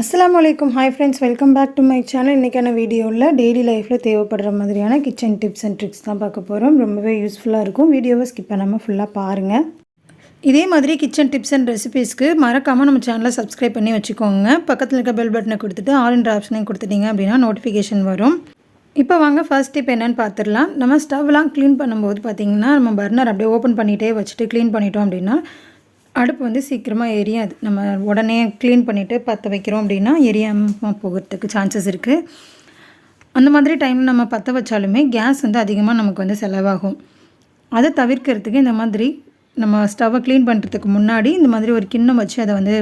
அஸ்லாம் வலைக்கம் hi friends welcome back to my channel இன்றைக்கான வீடியோவில் டெய்லி லைஃப்பில் தேவைப்படுற மாதிரியான கிச்சன் டிப்ஸ் அண்ட் ட்ரிக்ஸ் தான் பார்க்க போகிறோம் ரொம்பவே யூஸ்ஃபுல்லாக இருக்கும். வீடியோவை ஸ்கிப் பண்ணாமல் ஃபுல்லாக பாருங்கள் இதே மாதிரி கிச்சன் டிப்ஸ் அண்ட் ரெசிபீஸ்க்கு மறக்காமல் நம்ம சேனலை சப்ஸ்கிரைப் பண்ணி வச்சுக்கோங்க. பக்கத்தில் இருக்க பெல் பட்டனை கொடுத்துட்டு ஆல் இன்ற ஆப்ஷனையும் கொடுத்துட்டீங்க அப்படின்னா நோட்டிஃபிகேஷன் வரும். இப்போ வாங்க ஃபர்ஸ்ட் டிப் என்னென்னு பார்த்துடலாம். நம்ம ஸ்டவ்லாம் க்ளீன் பண்ணும்போது பார்த்திங்கன்னா நம்ம பர்னர் அப்படியே ஓப்பன் பண்ணிகிட்டே வச்சுட்டு க்ளீன் பண்ணிட்டோம் அப்படின்னா அடுப்பு வந்து சீக்கிரமாக எரியாது. நம்ம உடனே க்ளீன் பண்ணிவிட்டு பற்ற வைக்கிறோம் அப்படின்னா எரியாமல் போகிறதுக்கு சான்சஸ் இருக்குது அந்த மாதிரி டைம் நம்ம பற்ற வச்சாலுமே கேஸ் வந்து அதிகமாக நமக்கு வந்து செலவாகும். அதை தவிர்க்கிறதுக்கு இந்த மாதிரி நம்ம ஸ்டவ்வை க்ளீன் பண்ணுறதுக்கு முன்னாடி இந்த மாதிரி ஒரு கிண்ணம் வச்சு அதை வந்து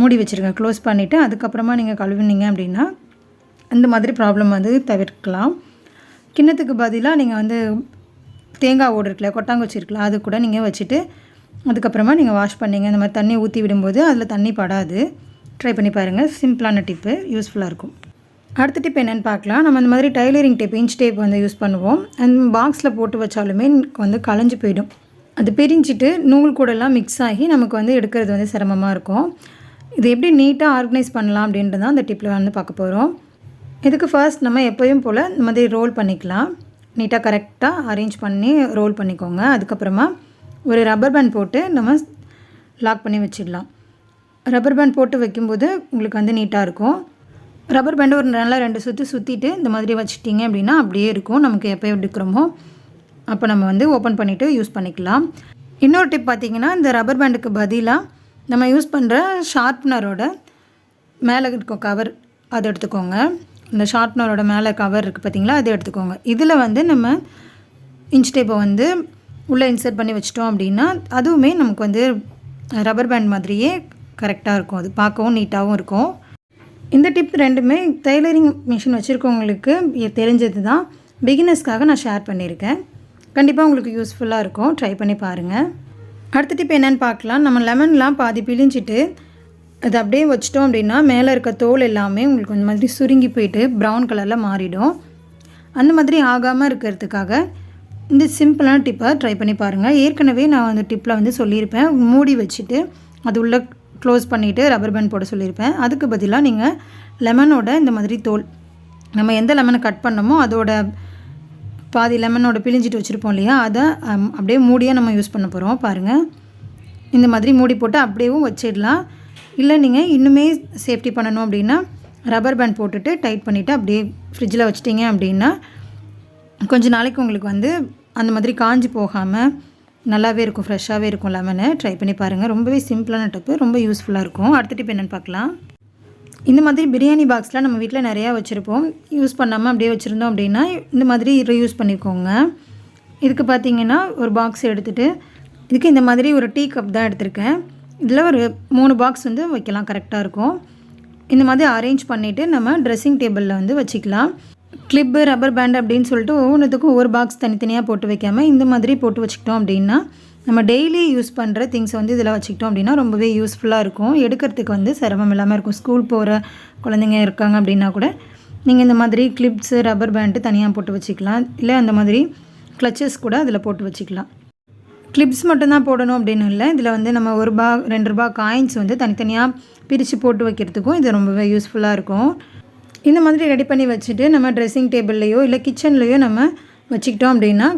மூடி வச்சுருங்க. க்ளோஸ் பண்ணிவிட்டு அதுக்கப்புறமா நீங்கள் கழுவினீங்க அப்படின்னா அந்த மாதிரி ப்ராப்ளம் வந்து தவிர்க்கலாம். கிண்ணத்துக்கு பதிலாக நீங்கள் வந்து தேங்காய் ஓடு இருக்குல்ல கொட்டாங்குச்சி இருக்குல்ல அது கூட நீங்கள் வச்சுட்டு அதுக்கப்புறமா நீங்கள் வாஷ் பண்ணீங்க. இந்த மாதிரி தண்ணி ஊற்றி விடும்போது அதில் தண்ணி படாது. ட்ரை பண்ணி பாருங்கள் சிம்பிளான டிப்பு யூஸ்ஃபுல்லாக இருக்கும். அடுத்த டிப் என்னென்னு பார்க்கலாம். நம்ம இந்த மாதிரி டைலரிங் டேப் இன்ச் டேப் வந்து யூஸ் பண்ணுவோம். அந்த பாக்ஸில் போட்டு வச்சாலுமே வந்து களைஞ்சு போயிடும். அது பிரிஞ்சிட்டு நூல் கூடலாம் மிக்ஸ் ஆகி நமக்கு வந்து எடுக்கிறது வந்து சிரமமாக இருக்கும். இது எப்படி நீட்டாக ஆர்கனைஸ் பண்ணலாம் அப்படின்றது தான் அந்த டிப்பில் வந்து பார்க்க போகிறோம் இதுக்கு ஃபர்ஸ்ட் நம்ம எப்போயும் போல் இந்த மாதிரி ரோல் பண்ணிக்கலாம். நீட்டாக கரெக்டாக அரேஞ்ச் பண்ணி ரோல் பண்ணிக்கோங்க. அதுக்கப்புறமா ஒரு ரப்பர் பேண்ட் போட்டு நம்ம லாக் பண்ணி வச்சிடலாம். ரப்பர் பேண்ட் போட்டு வைக்கும்போது உங்களுக்கு வந்து நீட்டாக இருக்கும். ரப்பர் பேண்டு ஒரு நல்லா ரெண்டு சுற்றி சுற்றிட்டு இந்த மாதிரி வச்சுட்டிங்க அப்படின்னா அப்படியே இருக்கும். நமக்கு எப்போ எடுக்கிறோமோ அப்போ நம்ம வந்து ஓப்பன் பண்ணிவிட்டு யூஸ் பண்ணிக்கலாம். இன்னொரு டிப் பார்த்திங்கன்னா இந்த ரப்பர் பேண்டுக்கு பதிலாக நம்ம யூஸ் பண்ணுற ஷார்ப்னரோட மேலே இருக்கும் கவர் அதை எடுத்துக்கோங்க. இந்த ஷார்ப்னரோட மேலே கவர் இருக்குது பார்த்திங்களா அதை எடுத்துக்கோங்க. இதில் வந்து நம்ம இன்ச் டேப்பை வந்து உள்ளே இன்சர்ட் பண்ணி வச்சிட்டோம் அப்படின்னா அதுவுமே நமக்கு வந்து ரப்பர் பேண்ட் மாதிரியே கரெக்டாக இருக்கும். அது பார்க்கவும் நீட்டாகவும் இருக்கும். இந்த டிப் ரெண்டுமே டெய்லரிங் மிஷின் வச்சுருக்கவங்களுக்கு தெரிஞ்சது தான் பிகினர்ஸ்க்காக நான் ஷேர் பண்ணியிருக்கேன். கண்டிப்பாக உங்களுக்கு யூஸ்ஃபுல்லாக இருக்கும். ட்ரை பண்ணி பாருங்கள் அடுத்த டிப் என்னென்னு பார்க்கலாம். நம்ம லெமன்லாம் பாதி பிழிஞ்சிட்டு அது அப்படியே வச்சிட்டோம் அப்படின்னா மேலே இருக்க தோல் எல்லாமே உங்களுக்கு இந்த மாதிரி சுருங்கி போயிட்டு ப்ரௌன் கலரில் மாறிடும். அந்த மாதிரி ஆகாமல் இருக்கிறதுக்காக இந்த சிம்பிளான டிப்பை ட்ரை பண்ணி பாருங்கள் ஏற்கனவே நான் அந்த டிப்பில் வந்து சொல்லியிருப்பேன். மூடி வச்சுட்டு அது உள்ளே க்ளோஸ் பண்ணிவிட்டு ரப்பர் பேண்ட் போட சொல்லியிருப்பேன். அதுக்கு பதிலாக நீங்கள் லெமனோட இந்த மாதிரி தோல் நம்ம எந்த லெமனை கட் பண்ணமோ அதோட பாதி லெமனோட பிழிஞ்சிட்டு வச்சுருப்போம் இல்லையா? அதை அப்படியே மூடியாக நம்ம யூஸ் பண்ண போகிறோம் பாருங்கள் இந்த மாதிரி மூடி போட்டு அப்படியேவும் வச்சிடலாம். இல்லை நீங்கள் இன்னுமே சேஃப்டி பண்ணணும் அப்படின்னா ரப்பர் பேண்ட் போட்டுட்டு டைட் பண்ணிவிட்டு அப்படியே ஃப்ரிட்ஜில் வச்சிட்டிங்க அப்படின்னா கொஞ்ச நாளைக்கு உங்களுக்கு வந்து அந்த மாதிரி காஞ்சி போகாமல் நல்லாவே இருக்கும் ஃப்ரெஷ்ஷாகவே இருக்கும் லெமனை ட்ரை பண்ணி பாருங்கள் ரொம்பவே சிம்பிளான டிப்பு ரொம்ப யூஸ்ஃபுல்லாக இருக்கும். அடுத்த டிப் என்னென்னு பார்க்கலாம். இந்த மாதிரி பிரியாணி பாக்ஸ்லாம் நம்ம வீட்டில் நிறையா வச்சுருப்போம். யூஸ் பண்ணாமல் அப்படியே வச்சுருந்தோம் அப்படின்னா இந்த மாதிரி யூஸ் பண்ணிக்கோங்க. இதுக்கு பார்த்தீங்கன்னா ஒரு பாக்ஸ் எடுத்துகிட்டு இதுக்கு இந்த மாதிரி ஒரு டீ கப் தான் எடுத்திருக்கேன். இதில் ஒரு மூணு பாக்ஸ் வந்து வைக்கலாம். கரெக்டாக இருக்கும். இந்த மாதிரி அரேஞ்ச் பண்ணிவிட்டு நம்ம ட்ரெஸ்ஸிங் டேபிளில் வந்து வச்சுக்கலாம். கிளிப்பு ரப்பர் பேண்ட் அப்படின்னு சொல்லிட்டு ஒவ்வொன்றுத்துக்கும் ஒவ்வொரு பாக்ஸ் தனித்தனியாக போட்டு வைக்காமல் இந்த மாதிரி போட்டு வச்சுக்கிட்டோம் அப்படின்னா நம்ம டெய்லி யூஸ் பண்ணுற திங்ஸ் வந்து இதில் வச்சுக்கிட்டோம் அப்படின்னா ரொம்பவே யூஸ்ஃபுல்லாக இருக்கும். எடுக்கிறதுக்கு வந்து சிரமம் இல்லாமல் இருக்கும். ஸ்கூல் போகிற குழந்தைங்க இருக்காங்க அப்படின்னா கூட நீங்கள் இந்த மாதிரி கிளிப்ஸு ரப்பர் பேண்ட்டு தனியாக போட்டு வச்சுக்கலாம். இல்லை அந்த மாதிரி கிளச்சஸ் கூட அதில் போட்டு வச்சுக்கலாம். கிளிப்ஸ் மட்டும்தான் போடணும் அப்படின்னு இல்லை. இதில் வந்து நம்ம ஒரு ரூபா ரெண்டு ரூபா காயின்ஸ் வந்து தனித்தனியாக பிரித்து போட்டு வைக்கிறதுக்கும் இது ரொம்பவே யூஸ்ஃபுல்லாக இருக்கும். இந்த மாதிரி ரெடி பண்ணி வச்சுட்டு நம்ம ட்ரெஸ்ஸிங் டேபிள்லையோ இல்லை கிச்சன்லேயோ நம்ம வச்சுக்கிட்டோம் அப்படின்னா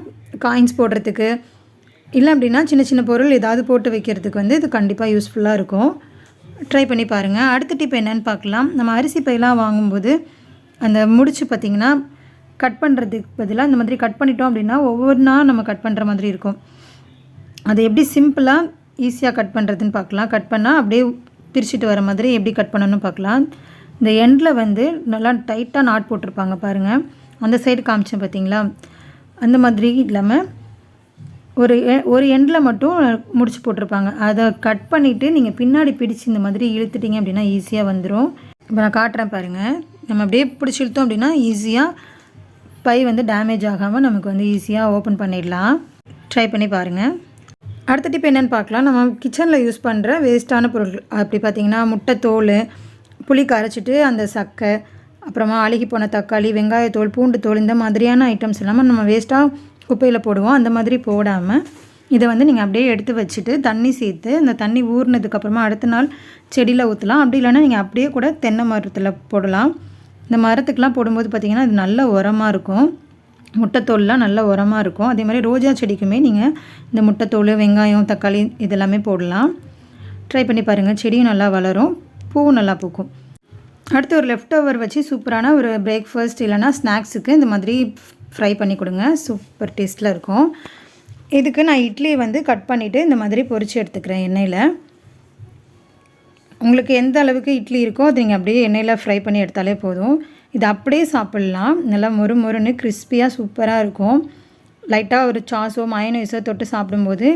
காயின்ஸ் போடுறதுக்கு இல்லை அப்படின்னா சின்ன சின்ன பொருள் ஏதாவது போட்டு வைக்கிறதுக்கு வந்து இது கண்டிப்பாக யூஸ்ஃபுல்லாக இருக்கும். ட்ரை பண்ணி பாருங்கள் அடுத்த டிப் என்னென்னு பார்க்கலாம். நம்ம அரிசி பையெல்லாம் வாங்கும்போது அந்த முடிச்சு பார்த்திங்கன்னா கட் பண்ணுறதுக்கு பதிலாக இந்த மாதிரி கட் பண்ணிட்டோம் அப்படின்னா ஒவ்வொன்றா நம்ம கட் பண்ணுற மாதிரி இருக்கும். அதை எப்படி சிம்பிளாக ஈஸியாக கட் பண்ணுறதுன்னு பார்க்கலாம். கட் பண்ணால் அப்படியே பிரிச்சுட்டு வர மாதிரி எப்படி கட் பண்ணணும்னு பார்க்கலாம். இந்த எண்டில் வந்து நல்லா டைட்டாக நாட் போட்டிருப்பாங்க பாருங்கள் அந்த சைடு காமிச்சேன் பார்த்தீங்களா அந்த மாதிரி இல்லாமல் ஒரு ஒரு எண்டில் மட்டும் முடிச்சு போட்டிருப்பாங்க. அதை கட் பண்ணிவிட்டு நீங்கள் பின்னாடி பிடிச்சி இந்த மாதிரி இழுத்துட்டிங்க அப்படின்னா ஈஸியாக வந்துடும் இப்போ நான் காட்டுறேன் பாருங்கள் நம்ம அப்படியே பிடிச்சி இழுத்தோம் அப்படின்னா ஈஸியாக பை வந்து டேமேஜ் ஆகாமல் நமக்கு வந்து ஈஸியாக ஓப்பன் பண்ணிடலாம். ட்ரை பண்ணி பாருங்கள் அடுத்த டிப் என்னென்னு பார்க்கலாம். நம்ம கிச்சனில் யூஸ் பண்ணுற வேஸ்ட்டான பொருட்கள். அப்படி பார்த்திங்கன்னா முட்டை தோல் புளி கரைச்சிட்டு அந்த சக்கை அப்புறமா அழுகி போன தக்காளி வெங்காயத்தோல் பூண்டு தோல் இந்த மாதிரியான ஐட்டம்ஸ் எல்லாமே நம்ம வேஸ்ட்டாக குப்பையில் போடுவோம். அந்த மாதிரி போடாமல் இதை வந்து நீங்கள் அப்படியே எடுத்து வச்சுட்டு தண்ணி சேர்த்து அந்த தண்ணி ஊறினதுக்கப்புறமா அடுத்த நாள் செடியில் ஊற்றலாம் அப்படி இல்லைன்னா நீங்கள் அப்படியே கூட தென்னை மரத்தில் போடலாம். இந்த மரத்துக்கெலாம் போடும்போது பார்த்திங்கன்னா அது நல்ல உரமாக இருக்கும். முட்டைத்தோல்லாம் நல்ல உரமாக இருக்கும். அதே மாதிரி ரோஜா செடிக்குமே நீங்கள் இந்த முட்டைத்தோல் வெங்காயம் தக்காளி இதெல்லாமே போடலாம். ட்ரை பண்ணி பாருங்கள் செடியும் நல்லா வளரும். பூவும் நல்லா பூக்கும். அடுத்து ஒரு லெஃப்ட் ஓவர் வச்சு சூப்பரான ஒரு பிரேக்ஃபாஸ்ட் இல்லைனா ஸ்நாக்ஸுக்கு இந்த மாதிரி ஃப்ரை பண்ணி கொடுங்க. சூப்பர் டேஸ்ட்டில் இருக்கும். இதுக்கு நான் இட்லி வந்து கட் பண்ணிவிட்டு இந்த மாதிரி பொரித்து எடுத்துக்கிறேன் எண்ணெயில். உங்களுக்கு எந்த அளவுக்கு இட்லி இருக்கோ அது நீங்கள் அப்படியே எண்ணெயில் ஃப்ரை பண்ணி எடுத்தாலே போதும். இது அப்படியே சாப்பிட்லாம். நல்லா மொறு மொறுன்னு கிறிஸ்பியாக சூப்பராக இருக்கும். லைட்டாக ஒரு சாஸோ மயனோஸோ தொட்டு சாப்பிடும்போது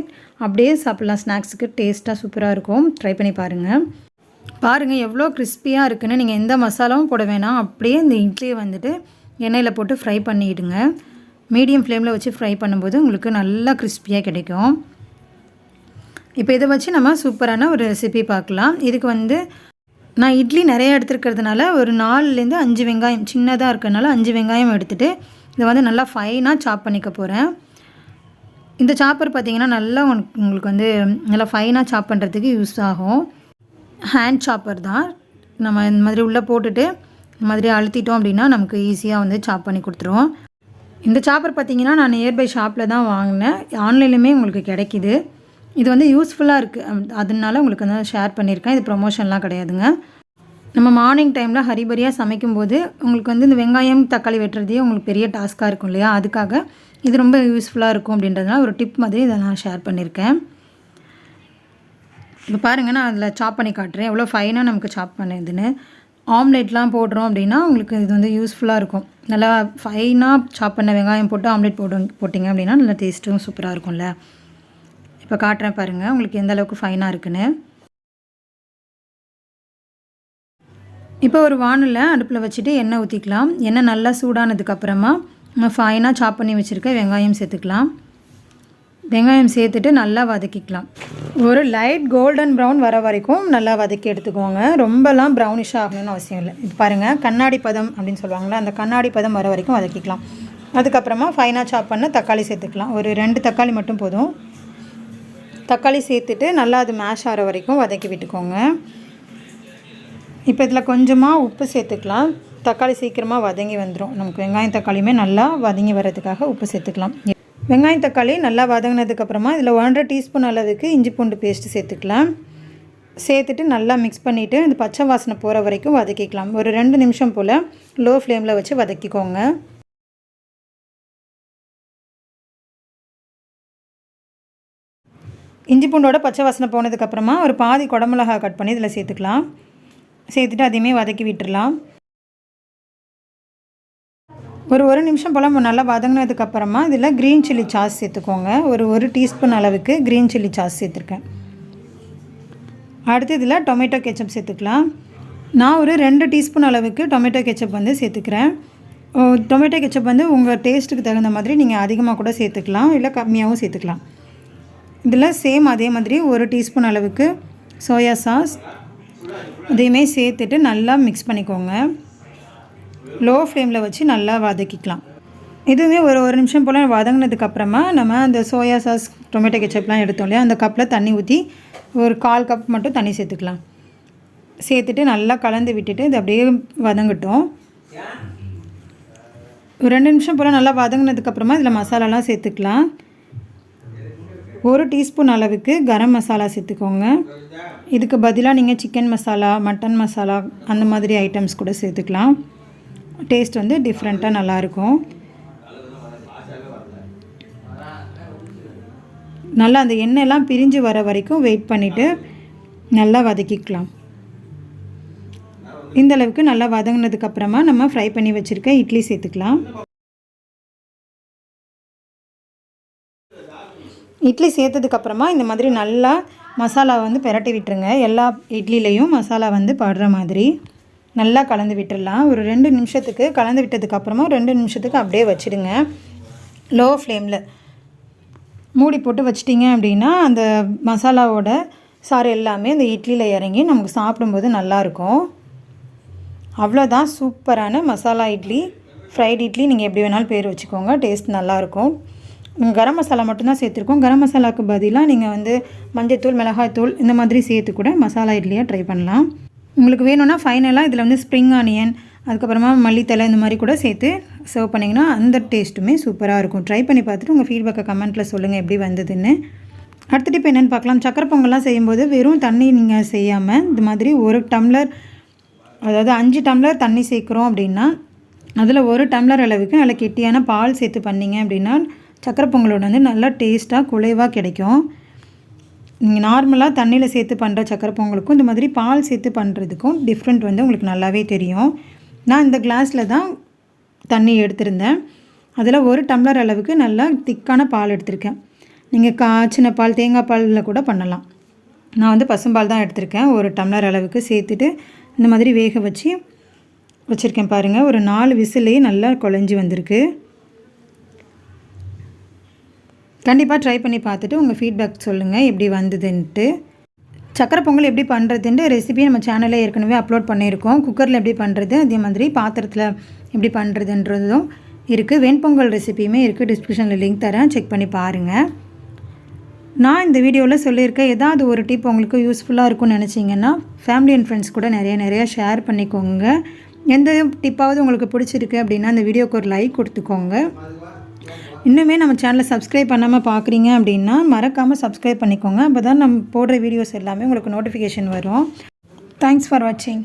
அப்படியே சாப்பிட்லாம். ஸ்நாக்ஸுக்கு டேஸ்ட்டாக சூப்பராக இருக்கும். ட்ரை பண்ணி பாருங்கள் பாருங்கள் எவ்வளோ கிறிஸ்பியாக இருக்குன்னு. நீங்கள் எந்த மசாலாவும் போட வேணாம். அப்படியே இந்த இட்லியை வந்துட்டு எண்ணெயில் போட்டு ஃப்ரை பண்ணிவிடுங்க மீடியம் ஃப்ளேமில் வச்சு ஃப்ரை பண்ணும்போது உங்களுக்கு நல்லா கிறிஸ்பியாக கிடைக்கும். இப்போ இதை வச்சு நம்ம சூப்பரான ஒரு ரெசிபி பார்க்கலாம். இதுக்கு வந்து நான் இட்லி நிறைய எடுத்துருக்கிறதுனால ஒரு நாலுலேருந்து அஞ்சு வெங்காயம் சின்னதாக இருக்கிறதுனால அஞ்சு வெங்காயம் எடுத்துகிட்டு இதை வந்து நல்லா ஃபைனாக சாப் பண்ணிக்க போகிறேன் இந்த சாப்பர் பார்த்திங்கன்னா நல்லா உனக்கு உங்களுக்கு வந்து நல்லா ஃபைனாக சாப் பண்ணுறதுக்கு யூஸ் ஆகும். ஹேண்ட் சாப்பர் தான். நம்ம இந்த மாதிரி உள்ளே போட்டுட்டு இந்த மாதிரி அழுத்திட்டோம் அப்படின்னா நமக்கு ஈஸியாக வந்து சாப் பண்ணி கொடுத்துருவோம். இந்த சாப்பர் பார்த்தீங்கன்னா நான் நியர்பை ஷாப்பில் தான் வாங்கினேன். ஆன்லைன்லையுமே உங்களுக்கு கிடைக்கிது. இது வந்து யூஸ்ஃபுல்லாக இருக்குது அதனால உங்களுக்கு வந்து ஷேர் பண்ணியிருக்கேன். இது ப்ரொமோஷன்லாம் கிடையாதுங்க. நம்ம மார்னிங் டைமில் ஹரிபரியாக சமைக்கும்போது உங்களுக்கு வந்து இந்த வெங்காயம் தக்காளி வெட்டுறதே உங்களுக்கு பெரிய டாஸ்க்காக இருக்கும் இல்லையா? அதுக்காக இது ரொம்ப யூஸ்ஃபுல்லாக இருக்கும் அப்படின்றதுனால ஒரு டிப் மாதிரி இதை நான் ஷேர் பண்ணியிருக்கேன். இப்போ பாருங்கள் நான் அதில் சாப் பண்ணி காட்டுறேன். எவ்வளோ ஃபைனாக நமக்கு சாப் பண்ணுதுன்னு. ஆம்லேட்லாம் போடுறோம் அப்படின்னா உங்களுக்கு இது வந்து யூஸ்ஃபுல்லாக இருக்கும். நல்லா ஃபைனாக சாப் பண்ண வெங்காயம் போட்டு ஆம்லேட் போட்டு போட்டிங்க அப்படின்னா நல்லா டேஸ்ட்டும் சூப்பராக இருக்கும்ல. இப்போ காட்டுறேன் பாருங்கள் உங்களுக்கு எந்த அளவுக்கு ஃபைனாக இருக்குன்னு. இப்போ ஒரு வானில் அடுப்பில் வச்சுட்டு எண்ணெய் ஊற்றிக்கலாம் எண்ணெய் நல்லா சூடானதுக்கப்புறமா நம்ம ஃபைனாக சாப் பண்ணி வச்சுருக்க வெங்காயம் சேர்த்துக்கலாம். வெங்காயம் சேர்த்துட்டு நல்லா வதக்கிக்கலாம். ஒரு லைட் கோல்டன் ப்ரௌன் வர வரைக்கும் நல்லா வதக்கி எடுத்துக்கோங்க. ரொம்பலாம் ப்ரௌனிஷாக ஆகணும்னு அவசியம் இல்லை. இது பாருங்கள் கண்ணாடி பதம் அப்படின்னு சொல்லுவாங்களே அந்த கண்ணாடி பதம் வர வரைக்கும் வதக்கிக்கலாம். அதுக்கப்புறமா ஃபைனாக சாப் பண்ண தக்காளி சேர்த்துக்கலாம். ஒரு ரெண்டு தக்காளி மட்டும் போதும். தக்காளி சேர்த்துட்டு நல்லா அது மேஷ் ஆகிற வரைக்கும் வதக்கி விட்டுக்கோங்க. இப்போ இதில் கொஞ்சமாக உப்பு சேர்த்துக்கலாம். தக்காளி சீக்கிரமாக வதங்கி வந்துடும் நமக்கு வெங்காயம் தக்காளியுமே நல்லா வதங்கி வர்றதுக்காக உப்பு சேர்த்துக்கலாம். வெங்காயம் தக்காளி நல்லா வதங்கினதுக்கப்புறமா இதில் ஒன்றரை டீஸ்பூன் அளவுக்கு இஞ்சி பூண்டு பேஸ்ட்டு சேர்த்துக்கலாம். சேர்த்துட்டு நல்லா மிக்ஸ் பண்ணிவிட்டு இந்த பச்சை வாசனை போகிற வரைக்கும் வதக்கிக்கலாம். ஒரு ரெண்டு நிமிஷம் போல் லோ ஃப்ளேமில் வச்சு வதக்கிக்கோங்க. இஞ்சி பூண்டோட பச்சை வாசனை போனதுக்கப்புறமா ஒரு பாதி குடமிளகா கட் பண்ணி இதில் சேர்த்துக்கலாம். சேர்த்துட்டு அதையுமே வதக்கி விட்டுடலாம் ஒரு ஒரு நிமிஷம் போல் நல்லா வதங்கினதுக்கப்புறமா இதில் க்ரீன் சில்லி சாஸ் சேர்த்துக்கோங்க. ஒரு ஒரு டீஸ்பூன் அளவுக்கு க்ரீன் சில்லி சாஸ் சேர்த்துருக்கேன். அடுத்து இதில் டொமேட்டோ கெச்சப் சேர்த்துக்கலாம். நான் ஒரு ரெண்டு டீஸ்பூன் அளவுக்கு டொமேட்டோ கெச்சப் வந்து சேர்த்துக்கிறேன். டொமேட்டோ கெச்சப் வந்து உங்கள் டேஸ்ட்டுக்கு தகுந்த மாதிரி நீங்கள் அதிகமாக கூட சேர்த்துக்கலாம். இல்லை கம்மியாகவும் சேர்த்துக்கலாம். இதில் சேம் அதே மாதிரி ஒரு டீஸ்பூன் அளவுக்கு சோயா சாஸ் அதையுமே சேர்த்துட்டு நல்லா மிக்ஸ் பண்ணிக்கோங்க. லோ ஃப்ளேமில் வச்சு நல்லா வதக்கிக்கலாம். இதுவுமே ஒரு ஒரு நிமிஷம் போல் வதங்கினதுக்கப்புறமா நம்ம அந்த சோயா சாஸ் டொமேட்டோ கெச்சப்லாம் எடுத்தோம் இல்லையா? அந்த கப்பில் தண்ணி ஊற்றி ஒரு கால் கப் மட்டும் தண்ணி சேர்த்துக்கலாம். சேர்த்துட்டு நல்லா கலந்து விட்டுட்டு இது அப்படியே வதங்கட்டும். ஒரு ரெண்டு நிமிஷம் போல் நல்லா வதங்கினதுக்கப்புறமா இதில் மசாலாலாம் சேர்த்துக்கலாம். ஒரு டீஸ்பூன் அளவுக்கு கரம் மசாலா சேர்த்துக்கோங்க. இதுக்கு பதிலாக நீங்கள் சிக்கன் மசாலா மட்டன் மசாலா அந்த மாதிரி ஐட்டம்ஸ் கூட சேர்த்துக்கலாம். டேஸ்ட் வந்து டிஃப்ரெண்ட்டாக நல்லாயிருக்கும். நல்லா அந்த எண்ணெயெல்லாம் பிரிஞ்சு வர வரைக்கும் வெயிட் பண்ணிவிட்டு நல்லா வதக்கிக்கலாம். இந்தளவுக்கு நல்லா வதங்கினதுக்கப்புறமா நம்ம ஃப்ரை பண்ணி வச்சுருக்க இட்லி சேர்த்துக்கலாம். இட்லி சேர்த்ததுக்கப்புறமா இந்த மாதிரி நல்லா மசாலா வந்து பெரட்டி விட்டுருங்க. எல்லா இட்லிலையும் மசாலா வந்து படுற மாதிரி. நல்லா கலந்து விட்டுடலாம். ஒரு ரெண்டு நிமிஷத்துக்கு கலந்து விட்டதுக்கப்புறமா ரெண்டு நிமிஷத்துக்கு அப்படியே வச்சுடுங்க. லோ ஃப்ளேமில் மூடி போட்டு வச்சிட்டிங்க அப்படின்னா அந்த மசாலாவோட சாறு எல்லாமே இந்த இட்லியில் இறங்கி நமக்கு சாப்பிடும்போது நல்லாயிருக்கும். அவ்வளோதான் சூப்பரான மசாலா இட்லி. ஃப்ரைட் இட்லி நீங்கள் எப்படி வேணாலும் பேர் வச்சுக்கோங்க. டேஸ்ட் நல்லாயிருக்கும். கரம் மசாலா மட்டும்தான் சேர்த்துருக்கோம். கரம் மசாலாவுக்கு பதிலாக நீங்கள் வந்து மஞ்சத்தூள் மிளகாய் தூள் இந்த மாதிரி சேர்த்து கூட மசாலா இட்லியாக ட்ரை பண்ணலாம். உங்களுக்கு வேணும்னா ஃபைனலாக இதில் வந்து ஸ்ப்ரிங் ஆனியன் அதுக்கப்புறமா மல்லித்தலை இந்த மாதிரி கூட சேர்த்து சர்வ் பண்ணிங்கன்னா அந்த டேஸ்ட்டுமே சூப்பராக இருக்கும். ட்ரை பண்ணி பார்த்துட்டு உங்கள் ஃபீட்பேக்கை கமெண்ட்டில் சொல்லுங்கள் எப்படி வந்ததுன்னு. அடுத்துட்டு இப்போ என்னென்னு பார்க்கலாம். சக்கரை பொங்கல்லாம் செய்யும்போது வெறும் தண்ணி நீங்கள் செய்யாமல் இந்த மாதிரி ஒரு டம்ளர் அதாவது அஞ்சு டம்ளர் தண்ணி சேர்க்குறோம் அப்படின்னா அதில் ஒரு டம்ளர் அளவுக்கு நல்ல கெட்டியான பால் சேர்த்து பண்ணிங்க அப்படின்னா சக்கரை பொங்கலோட வந்து நல்லா டேஸ்ட்டாக குலைவாக கிடைக்கும். நீங்கள் நார்மலாக தண்ணியில் சேர்த்து பண்ணுற சக்கரை பொங்கலுக்கும் இந்த மாதிரி பால் சேர்த்து பண்ணுறதுக்கும் டிஃப்ரெண்ட் வந்து உங்களுக்கு நல்லாவே தெரியும். நான் இந்த கிளாஸில் தான் தண்ணி எடுத்திருந்தேன். அதில் ஒரு டம்ளர் அளவுக்கு நல்லா திக்கான பால் எடுத்திருக்கேன். நீங்கள் காய்ச்சின பால் தேங்காய் பாலில் கூட பண்ணலாம். நான் வந்து பசும்பால் தான் எடுத்திருக்கேன். ஒரு டம்ளர் அளவுக்கு சேர்த்துட்டு இந்த மாதிரி வேக வச்சு வச்சுருக்கேன் பாருங்கள் ஒரு நாலு விசிலே நல்லா குழஞ்சி வந்திருக்கு. கண்டிப்பாக ட்ரை பண்ணி பார்த்துட்டு உங்கள் ஃபீட்பேக் சொல்லுங்கள் எப்படி வந்ததுன்ட்டு. சக்கரை பொங்கல் எப்படி பண்ணுறதுன்ட்டு ரெசிபி நம்ம சேனலில் ஏற்கனவே அப்லோட் பண்ணியிருக்கோம். குக்கரில் எப்படி பண்ணுறது அதே மாதிரி பாத்திரத்தில் எப்படி பண்ணுறதுன்றதும் இருக்குது வெண்பொங்கல் ரெசிபியுமே இருக்குது டிஸ்கிரிப்ஷனில் லிங்க் தரேன். செக் பண்ணி பாருங்கள் நான் இந்த வீடியோவில் சொல்லியிருக்கேன் ஏதாவது ஒரு டிப் உங்களுக்கு யூஸ்ஃபுல்லாக இருக்கும்னு நினச்சிங்கன்னா ஃபேமிலி அண்ட் ஃப்ரெண்ட்ஸ் கூட நிறைய நிறைய ஷேர் பண்ணிக்கோங்க. எந்த டிப்பாவது உங்களுக்கு பிடிச்சிருக்கு அப்படின்னா அந்த வீடியோக்கு ஒரு லைக் கொடுத்துக்கோங்க. இன்னுமே நம்ம சேனலை சப்ஸ்கிரைப் பண்ணாமல் பார்க்குறீங்க அப்படின்னா மறக்காமல் சப்ஸ்கிரைப் பண்ணிக்கோங்க. அப்போ தான் நம்ம போடுற வீடியோஸ் எல்லாமே உங்களுக்கு நோட்டிஃபிகேஷன் வரும். தேங்க்ஸ் ஃபார் வாட்சிங்